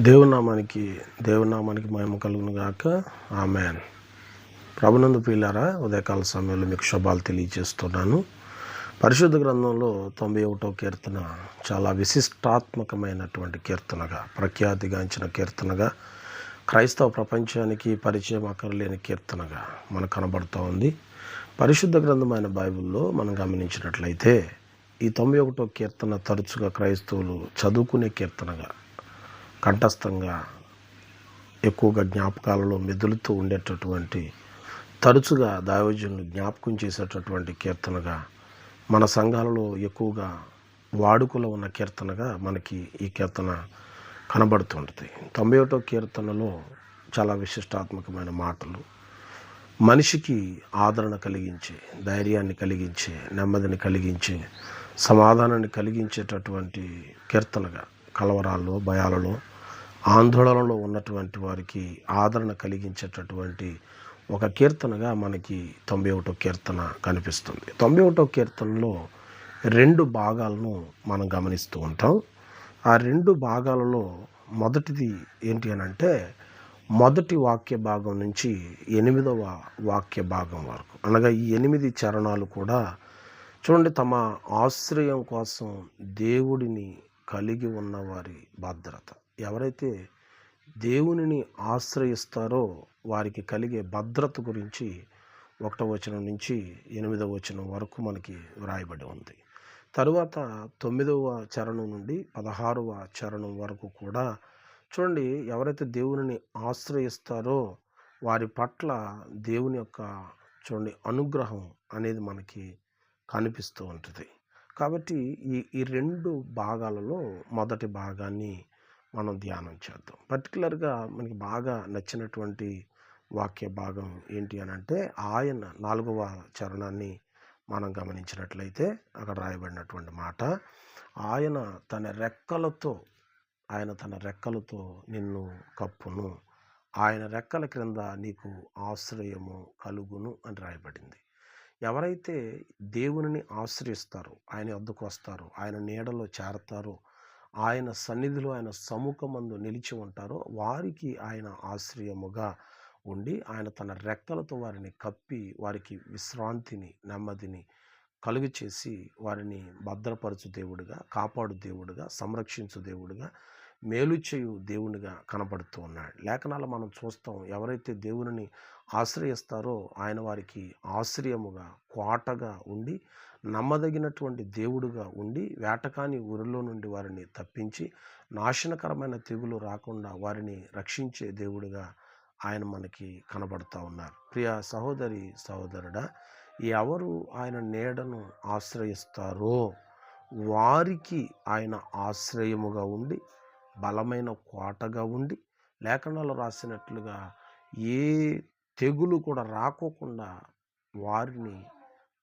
దేవునామానికి దేవునామానికి మహిమ కలుగును గాక. ఆమెన్. ప్రభునందు పిల్లారా ఉదయకాల సమయంలో మీకు శుభాలు తెలియజేస్తున్నాను. పరిశుద్ధ గ్రంథంలో తొంభై ఒకటో కీర్తన చాలా విశిష్టాత్మకమైనటువంటి కీర్తనగా ప్రఖ్యాతిగాంచిన కీర్తనగా క్రైస్తవ ప్రపంచానికి పరిచయం అక్కర్లేని కీర్తనగా మనకు కనబడుతూ ఉంది. పరిశుద్ధ గ్రంథమైన బైబిల్లో మనం గమనించినట్లయితే ఈ తొంభై ఒకటో కీర్తన తరచుగా క్రైస్తవులు చదువుకునే కీర్తనగా కంఠస్థంగా ఎక్కువగా జ్ఞాపకాలలో మెదులుతూ ఉండేటటువంటి తరచుగా దైవజనులు జ్ఞాపకం చేసేటటువంటి కీర్తనగా మన సంఘాలలో ఎక్కువగా వాడుకలో ఉన్న కీర్తనగా మనకి ఈ కీర్తన కనబడుతుంటుంది. తొంభై ఒకటో కీర్తనలో చాలా విశిష్టాత్మకమైన మాటలు. మనిషికి ఆదరణ కలిగించే ధైర్యాన్ని కలిగించే నెమ్మదిని కలిగించే సమాధానాన్ని కలిగించేటటువంటి కీర్తనగా కలవరాల్లో భయాలలో ఆందోళనలో ఉన్నటువంటి వారికి ఆదరణ కలిగించేటటువంటి ఒక కీర్తనగా మనకి తొంభై ఒకటో కీర్తన కనిపిస్తుంది. తొంభై ఒకటో కీర్తనలో రెండు భాగాలను మనం గమనిస్తూ ఉంటాం. ఆ రెండు భాగాలలో మొదటిది ఏంటి అని అంటే మొదటి వాక్య భాగం నుంచి ఎనిమిదవ వాక్య భాగం వరకు. అనగా ఈ ఎనిమిది చరణాలు కూడా చూడండి తమ ఆశ్రయం కోసం దేవుడిని కలిగి ఉన్నవారి భద్రత. ఎవరైతే దేవునిని ఆశ్రయిస్తారో వారికి కలిగే భద్రత గురించి ఒకటో వచనం నుంచి ఎనిమిదవ వచనం వరకు మనకి వ్రాయబడి ఉంది. తరువాత తొమ్మిదవ చరణం నుండి పదహారవ చరణం వరకు కూడా చూడండి ఎవరైతే దేవునిని ఆశ్రయిస్తారో వారి పట్ల దేవుని యొక్క చూడండి అనుగ్రహం అనేది మనకి కనిపిస్తూ ఉంటుంది. కాబట్టి ఈ ఈ రెండు భాగాలలో మొదటి భాగాన్ని మనం ధ్యానం చేద్దాం. పర్టికులర్గా మనకి బాగా నచ్చినటువంటి వాక్య భాగం ఏంటి అని అంటే ఆయన నాలుగవ చరణాన్ని మనం గమనించినట్లయితే అక్కడ రాయబడినటువంటి మాట ఆయన తన రెక్కలతో ఆయన తన రెక్కలతో నిన్ను కప్పును. ఆయన రెక్కల క్రింద నీకు ఆశ్రయము కలుగును అని రాయబడింది. ఎవరైతే దేవునిని ఆశ్రయిస్తారో ఆయన వద్దకు వస్తారో ఆయన నీడలో చేరతారో ఆయన సన్నిధిలో ఆయన సముఖమందు నిలిచి ఉంటారో వారికి ఆయన ఆశ్రయముగా ఉండి ఆయన తన రెక్కలతో వారిని కప్పి వారికి విశ్రాంతిని నెమ్మదిని కలుగు చేసి వారిని భద్రపరచు దేవుడిగా కాపాడు దేవుడిగా సంరక్షించు దేవుడిగా మేలు చేయు దేవునిగా కనబడుతూ ఉన్నాడు. లేఖనాలు మనం చూస్తాం ఎవరైతే దేవుని ఆశ్రయిస్తారో ఆయన వారికి ఆశ్రయముగా కోటగా ఉండి నమ్మదగినటువంటి దేవుడుగా ఉండి వేటకాని ఊరిలో నుండి వారిని తప్పించి నాశనకరమైన తెగులు రాకుండా వారిని రక్షించే దేవుడుగా ఆయన మనకి కనబడుతూ ఉన్నారు. ప్రియ సహోదరి సహోదరుడా ఎవరు ఆయన నీడను ఆశ్రయిస్తారో వారికి ఆయన ఆశ్రయముగా ఉండి బలమైన కోటగా ఉండి లేఖనాలు రాసినట్లుగా ఏ తెగులు కూడా రాకోకుండా వారిని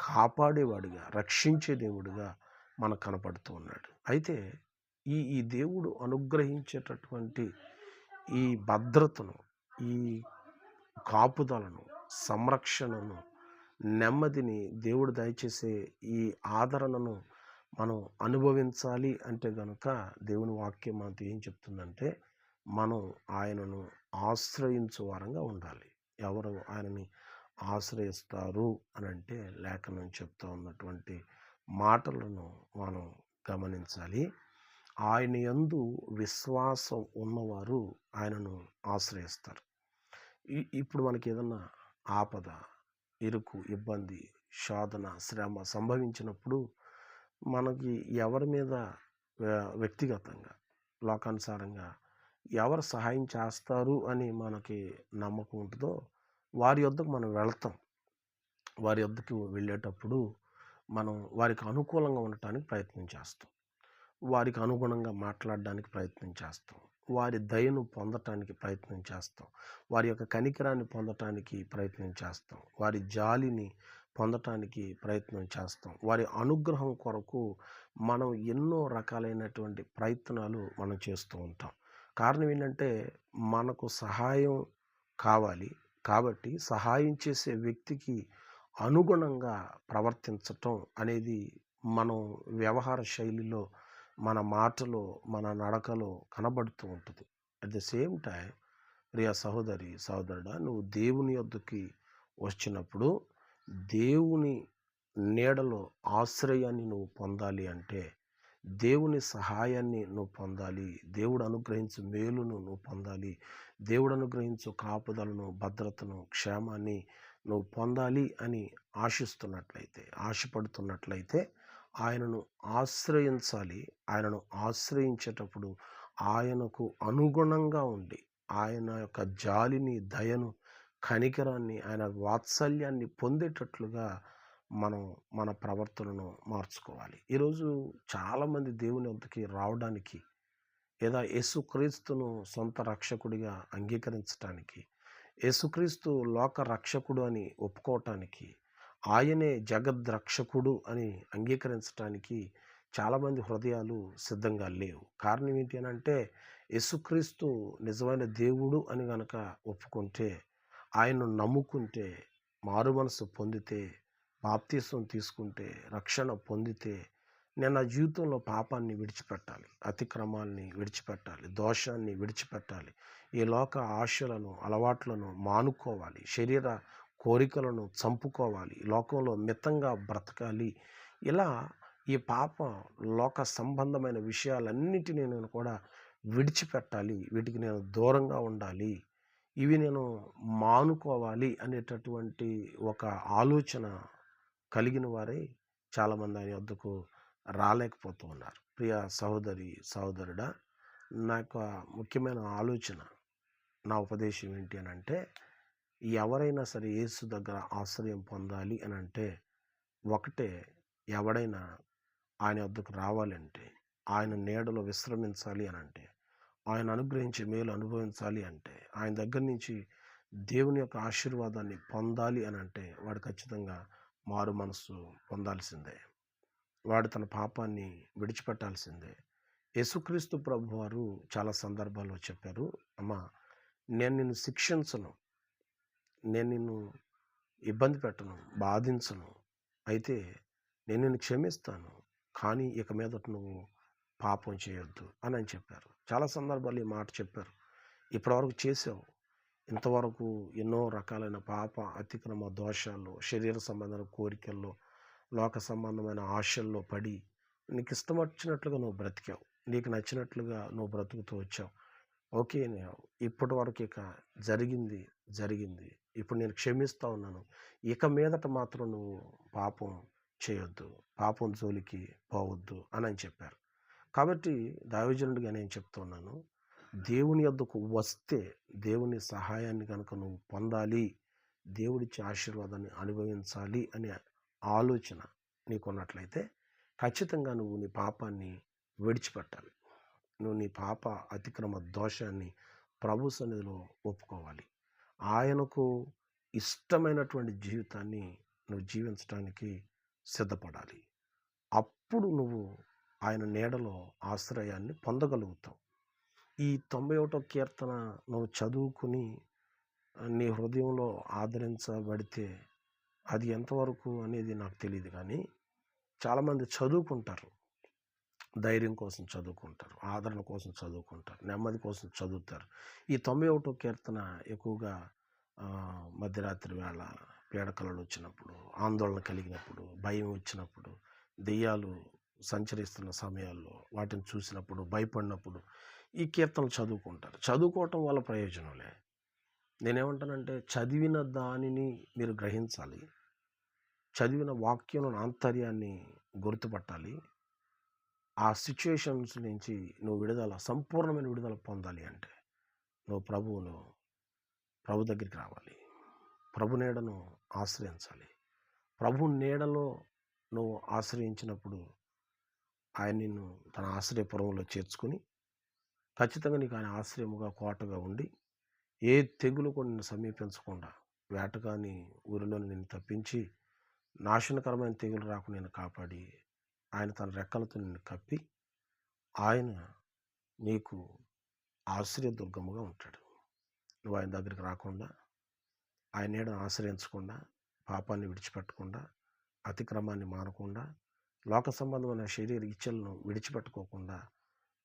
కాపాడేవాడిగా రక్షించే దేవుడిగా మనకు కనపడుతూ ఉన్నాడు. అయితే ఈ ఈ దేవుడు అనుగ్రహించేటటువంటి ఈ భద్రతను ఈ కాపుదలను సంరక్షణను నెమ్మదిని దేవుడు దయచేసే ఈ ఆదరణను మనం అనుభవించాలి అంటే గనుక దేవుని వాక్యం మనతో ఏం చెప్తుందంటే మనం ఆయనను ఆశ్రయించు వారంగా ఉండాలి. ఎవరు ఆయనని ఆశ్రయిస్తారు అని అంటే లేఖనం చెప్తూ ఉన్నటువంటి మాటలను మనం గమనించాలి. ఆయన యందు విశ్వాసం ఉన్నవారు ఆయనను ఆశ్రయిస్తారు. ఇప్పుడు మనకి ఏదన్నా ఆపద ఇరుకు ఇబ్బంది శోధన శ్రమ సంభవించినప్పుడు మనకి ఎవరి మీద వ్య- వ్యక్తిగతంగా లోకానుసారంగా ఎవరు సహాయం చేస్తారు అని మనకి నమ్మకం ఉంటుందో వారి వద్దకు మనం వెళతాం. వారి వద్దకు వెళ్ళేటప్పుడు మనం వారికి అనుకూలంగా ఉండటానికి ప్రయత్నం చేస్తాం. వారికి అనుగుణంగా మాట్లాడడానికి ప్రయత్నం చేస్తాం. వారి దయను పొందటానికి ప్రయత్నం చేస్తాం. వారి యొక్క కనికరాన్ని పొందటానికి ప్రయత్నం చేస్తాం. వారి జాలిని పొందటానికి ప్రయత్నం చేస్తాం. వారి అనుగ్రహం కొరకు మనం ఎన్నో రకాలైనటువంటి ప్రయత్నాలు మనం చేస్తూ ఉంటాం. కారణం ఏంటంటే మనకు సహాయం కావాలి. కాబట్టి సహాయం చేసే వ్యక్తికి అనుగుణంగా ప్రవర్తించటం అనేది మనం వ్యవహార శైలిలో మన మాటలో మన నడకలో కనబడుతూ ఉంటుంది. అట్ ద సేమ్ టైం ప్రియా సహోదరి సహోదరుడా నువ్వు దేవుని యొద్దకి వచ్చినప్పుడు దేవుని నీడలో ఆశ్రయాన్ని నువ్వు పొందాలి అంటే దేవుని సహాయాన్ని నువ్వు పొందాలి దేవుడు అనుగ్రహించి మేలును నువ్వు పొందాలి దేవుడు అనుగ్రహించు కాపుదలను భద్రతను క్షేమాన్ని నువ్వు పొందాలి అని ఆశిస్తున్నట్లయితే ఆశపడుతున్నట్లయితే ఆయనను ఆశ్రయించాలి. ఆయనను ఆశ్రయించేటప్పుడు ఆయనకు అనుగుణంగా ఉండి ఆయన యొక్క జాలిని దయను కనికరాన్ని ఆయన వాత్సల్యాన్ని పొందేటట్లుగా మనం మన ప్రవర్తనను మార్చుకోవాలి. ఈరోజు చాలామంది దేవుని వద్దకి రావడానికి లేదా యేసుక్రీస్తును సొంత రక్షకుడిగా అంగీకరించటానికి యేసుక్రీస్తు లోక రక్షకుడు అని ఒప్పుకోవటానికి ఆయనే జగద్రక్షకుడు అని అంగీకరించటానికి చాలామంది హృదయాలు సిద్ధంగా లేవు. కారణం ఏంటి అని అంటే యేసుక్రీస్తు నిజమైన దేవుడు అని గనక ఒప్పుకుంటే ఆయన్ను నమ్ముకుంటే మారు మనసు పొందితే బాప్తీసం తీసుకుంటే రక్షణ పొందితే నేను నా జీవితంలో పాపాన్ని విడిచిపెట్టాలి అతిక్రమాల్ని విడిచిపెట్టాలి దోషాన్ని విడిచిపెట్టాలి. ఈ లోక ఆశలను అలవాట్లను మానుకోవాలి శరీర కోరికలను చంపుకోవాలి లోకంలో మితంగా బ్రతకాలి. ఇలా ఈ పాప లోక సంబంధమైన విషయాలన్నిటినీ నేను కూడా విడిచిపెట్టాలి. వీటికి నేను దూరంగా ఉండాలి. ఇవి నేను మానుకోవాలి అనేటటువంటి ఒక ఆలోచన కలిగిన వారే చాలామంది ఆయన వద్దకు రాలేకపోతూ ఉన్నారు ప్రియ సహోదరి సహోదరుడా నా యొక్క ముఖ్యమైన ఆలోచన నా ఉపదేశం ఏంటి అని అంటే ఎవరైనా సరే యేసు దగ్గర ఆశ్రయం పొందాలి అని అంటే ఒకటే ఎవడైనా ఆయన వద్దకు రావాలంటే ఆయన నీడలో విశ్రమించాలి అని అంటే ఆయన అనుగ్రహించి మేలు అనుభవించాలి అంటే ఆయన దగ్గర నుంచి దేవుని యొక్క ఆశీర్వాదాన్ని పొందాలి అని అంటే వాడు ఖచ్చితంగా మారు మనసు పొందాల్సిందే. వాడు తన పాపాన్ని విడిచిపెట్టాల్సిందే. యేసుక్రీస్తు ప్రభు వారు చాలా సందర్భాల్లో చెప్పారు అమ్మా నేను నిన్ను శిక్షించను. నేను నిన్ను ఇబ్బంది పెట్టను బాధించను. అయితే నేను నిన్ను క్షమిస్తాను కానీ ఇక మీదట నువ్వు పాపం చేయొద్దు అని అని చెప్పారు. చాలా సందర్భాలు ఈ మాట చెప్పారు. ఇప్పటివరకు చేసావు ఇంతవరకు ఎన్నో రకాలైన పాప అతిక్రమ దోషాల్లో శరీర సంబంధమైన కోరికల్లో లోక సంబంధమైన ఆశల్లో పడి నీకు ఇష్టం వచ్చినట్లుగా నువ్వు బ్రతికావు. నీకు నచ్చినట్లుగా నువ్వు బ్రతుకుతూ వచ్చావు. ఓకే ఇప్పటి వరకు ఇక జరిగింది జరిగింది. ఇప్పుడు నేను క్షమిస్తూ ఉన్నాను. ఇక మీదట మాత్రం నువ్వు పాపం చేయొద్దు. పాపం జోలికి పోవద్దు అని అని చెప్పారు. కాబట్టి దావిజనుడిగా నేను చెప్తున్నాను దేవుని యొద్దకు వస్తే దేవుని సహాయాన్ని కనుక నువ్వు పొందాలి. దేవుడిచ్చే ఆశీర్వాదాన్ని అనుభవించాలి అని ఆలోచన నీకున్నట్లయితే ఖచ్చితంగా నువ్వు నీ పాపాన్ని విడిచిపెట్టాలి. నువ్వు నీ పాప అతిక్రమ దోషాన్ని ప్రభు సన్నిధిలో ఒప్పుకోవాలి. ఆయనకు ఇష్టమైనటువంటి జీవితాన్ని నువ్వు జీవించడానికి సిద్ధపడాలి. అప్పుడు నువ్వు ఆయన నీడలో ఆశ్రయాన్ని పొందగలుగుతావు. ఈ తొంభై ఒకటో కీర్తన నువ్వు చదువుకుని నీ హృదయంలో ఆదరించబడితే అది ఎంతవరకు అనేది నాకు తెలియదు కానీ చాలామంది చదువుకుంటారు. ధైర్యం కోసం చదువుకుంటారు ఆదరణ కోసం చదువుకుంటారు నెమ్మది కోసం చదువుతారు. ఈ తొంభై ఒకటో కీర్తన ఎక్కువగా మధ్యరాత్రి వేళ పీడకలలు వచ్చినప్పుడు ఆందోళన కలిగినప్పుడు భయం వచ్చినప్పుడు దెయ్యాలు సంచరిస్తున్న సమయాల్లో వాటిని చూసినప్పుడు భయపడినప్పుడు ఈ కీర్తనలు చదువుకుంటారు. చదువుకోవటం వల్ల ప్రయోజనంలే నేనేమంటానంటే చదివిన దానిని మీరు గ్రహించాలి. చదివిన వాక్యం ఆంతర్యాన్ని గుర్తుపట్టాలి. ఆ సిచ్యుయేషన్స్ నుంచి నువ్వు విడుదల సంపూర్ణమైన విడుదల పొందాలి అంటే నువ్వు ప్రభువును ప్రభు దగ్గరికి రావాలి. ప్రభు నీడను ఆశ్రయించాలి. ప్రభు నీడలో నువ్వు ఆశ్రయించినప్పుడు ఆయన నిన్ను తన ఆశ్రయపురంలో చేర్చుకుని ఖచ్చితంగా నీకు ఆయన ఆశ్రయముగా కోటగా ఉండి ఏ తెగులు కూడా నిన్ను సమీపించకుండా వేటగాని ఊరిలో నిన్ను తప్పించి నాశనకరమైన తెగులు రాకుండా నేను కాపాడి ఆయన తన రెక్కలతో నిన్ను కప్పి ఆయన నీకు ఆశ్రయదుర్గముగా ఉంటాడు. నువ్వు ఆయన దగ్గరికి రాకుండా ఆయన నీడను ఆశ్రయించకుండా పాపాన్ని విడిచిపెట్టకుండా అతిక్రమాన్ని మారకుండా లోక సంబంధమైన శరీర ఇచ్చలను విడిచిపెట్టుకోకుండా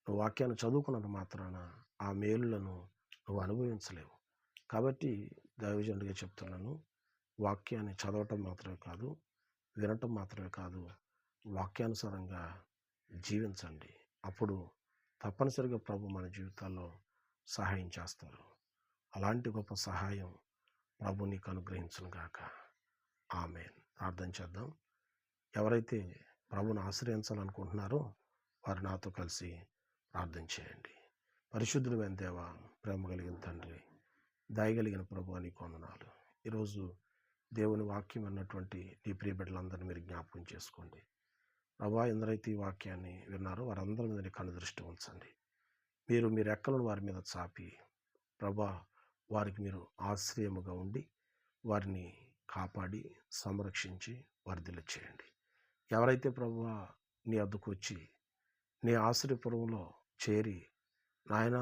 నువ్వు వాక్యాన్ని చదువుకున్నంత మాత్రాన ఆ మేలులను నువ్వు అనుభవించలేవు. కాబట్టి దైవజనుడిగా చెప్తున్నాను వాక్యాన్ని చదవటం మాత్రమే కాదు వినటం మాత్రమే కాదు వాక్యానుసారంగా జీవించండి. అప్పుడు తప్పనిసరిగా ప్రభు మన జీవితాల్లో సహాయం చేస్తారు. అలాంటి గొప్ప సహాయం ప్రభు నీకు అనుగ్రహించునుగాక ఆమె ప్రార్థన చేద్దాం. ఎవరైతే ప్రభుని ఆశ్రయించాలనుకుంటున్నారో వారు నాతో కలిసి ప్రార్థన చేయండి. పరిశుద్ధుడైన దేవ ప్రేమ కలిగిన తండ్రి దయగలిగిన ప్రభు అని కొందనాలు ఈరోజు దేవుని వాక్యం అన్నటువంటి నీ ప్రియ బిడ్డలందరినీ మీరు జ్ఞాపకం చేసుకోండి. ప్రభా ఎందరైతే ఈ వాక్యాన్ని విన్నారో వారందరి మీద కనుదృష్టి ఉంచండి. మీరు మీ రెక్కలను వారి మీద చాపి ప్రభా వారికి మీరు ఆశ్రయముగా ఉండి వారిని కాపాడి సంరక్షించి వర్ధిల చేయండి. ఎవరైతే ప్రభు నీ అద్దుకు వచ్చి నీ ఆశ్రయపురంలో చేరి నాయన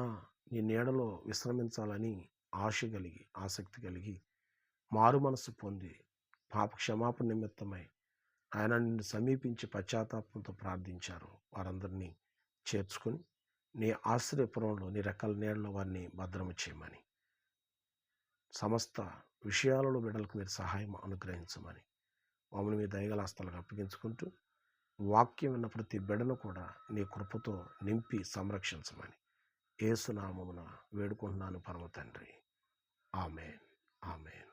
నీ నీడలో విశ్రమించాలని ఆశ కలిగి ఆసక్తి కలిగి మారు మనసు పొంది పాప క్షమాపణ నిమిత్తమై ఆయన నిన్ను సమీపించి పశ్చాత్తాపంతో ప్రార్థించారు. వారందరినీ చేర్చుకొని నీ ఆశ్రయపురంలో నీ రెక్కల నీడలో వారిని భద్రము చేయమని. సమస్త విషయాలలో బిడ్డలకు మీరు సహాయం అనుగ్రహించమని. మమ్మల్ని మీ దయగలాస్తాలకు అప్పగించుకుంటూ వాక్యం విన్న ప్రతి బిడ్డను కూడా నీ కృపతో నింపి సంరక్షించమని. ఏసునామమున వేడుకుంటున్నాను పరమ తండ్రి. Amen. Amen.